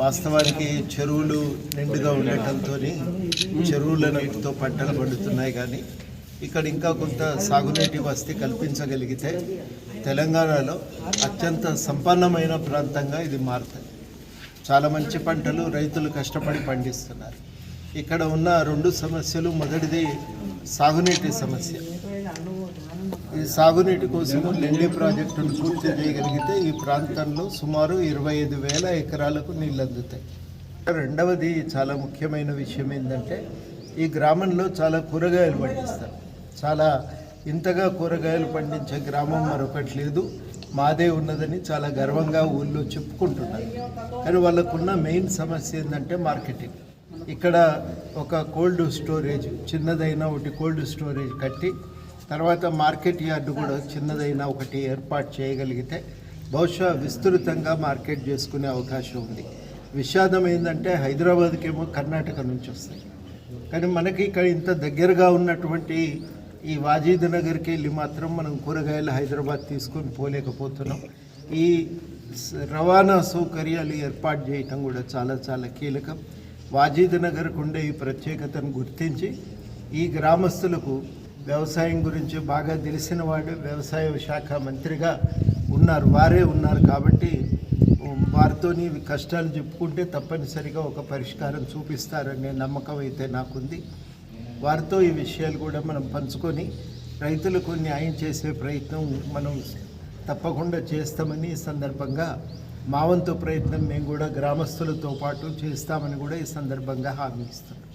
వాస్తవానికి చెరువులు నిండుగా ఉండటంతో చెరువుల నీటితో పంటలు పండుతున్నాయి కానీ ఇక్కడ ఇంకా కొంత సాగునీటి వసతి కల్పించగలిగితే తెలంగాణలో అత్యంత సంపన్నమైన ప్రాంతంగా ఇది మారుతుంది. చాలా మంచి పంటలు రైతులు కష్టపడి పండిస్తున్నారు. ఇక్కడ ఉన్న రెండు సమస్యలు మొదటిది సాగునీటి సమస్య. ఈ సాగునీటి కోసము లెండి ప్రాజెక్టును పూర్తి చేయగలిగితే ఈ ప్రాంతంలో సుమారు ఇరవై ఐదు వేల ఎకరాలకు నీళ్ళు అందుతాయి. రెండవది చాలా ముఖ్యమైన విషయం ఏంటంటే ఈ గ్రామంలో చాలా కూరగాయలు పండిస్తారు. చాలా ఇంతగా కూరగాయలు పండించే గ్రామం మరొకటి లేదు. మాదే ఉన్నదని చాలా గర్వంగా ఊళ్ళో చెప్పుకుంటున్నారు. కానీ వాళ్ళకున్న మెయిన్ సమస్య ఏంటంటే మార్కెటింగ్. ఇక్కడ ఒక కోల్డ్ స్టోరేజ్ చిన్నదైన ఒకటి కోల్డ్ స్టోరేజ్ కట్టి తర్వాత మార్కెట్ యార్డు కూడా చిన్నదైన ఒకటి ఏర్పాటు చేయగలిగితే బహుశా విస్తృతంగా మార్కెట్ చేసుకునే అవకాశం ఉంది. విషాదం ఏంటంటే హైదరాబాద్కేమో కర్ణాటక నుంచి వస్తాయి. కానీ మనకి ఇక్కడ ఇంత దగ్గరగా ఉన్నటువంటి ఈ వాజీద్ నగర్కి వెళ్ళి మాత్రం మనం కూరగాయలు హైదరాబాద్ తీసుకొని పోలేకపోతున్నాం. ఈ రవాణా సౌకర్యాలు ఏర్పాటు చేయటం కూడా చాలా చాలా కీలకం. వాజీద్ నగర్కు ఉండే ఈ ప్రత్యేకతను గుర్తించి ఈ గ్రామస్తులకు వ్యవసాయం గురించి బాగా తెలిసిన వాడు వ్యవసాయ శాఖ మంత్రిగా ఉన్నారు వారే ఉన్నారు కాబట్టి వారితోని ఇవి కష్టాలు చెప్పుకుంటే తప్పనిసరిగా ఒక పరిష్కారం చూపిస్తారనే నమ్మకం అయితే నాకుంది. వారితో ఈ విషయాలు కూడా మనం పంచుకొని రైతులకు న్యాయం చేసే ప్రయత్నం మనం తప్పకుండా చేస్తామని ఈ సందర్భంగా మావంతో ప్రయత్నం మేము కూడా గ్రామస్తులతో పాటు చేస్తామని కూడా ఈ సందర్భంగా హామీ ఇస్తున్నాం.